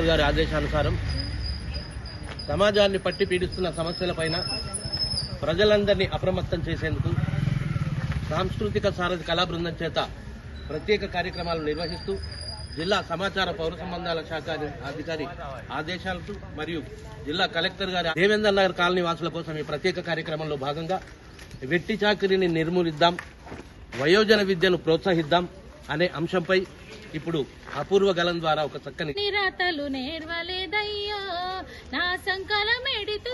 గారి ఆదేశానుసారం సమాజాన్ని పట్టి పీడిస్తున్న సమస్యలపైన ప్రజలందరినీ అప్రమత్తం చేసేందుకు సాంస్కృతిక సారథి కళా బృందం చేత ప్రత్యేక కార్యక్రమాలు నిర్వహిస్తూ జిల్లా సమాచార పౌర సంబంధాల శాఖ అధికారి ఆదేశాలతో మరియు జిల్లా కలెక్టర్ గారి దేవేందర్ నగర్ కాలనీ వాసుల కోసం ఈ ప్రత్యేక కార్యక్రమంలో భాగంగా వెట్టి చాకరీని నిర్మూలిద్దాం వయోజన విద్యను ప్రోత్సహిద్దాం అనే అంశంపై ఇప్పుడు అపూర్వ గలం ద్వారా ఒక చక్కని నిరాతలు నేర్వలేదయ్యో నా సంకలం ఎడితు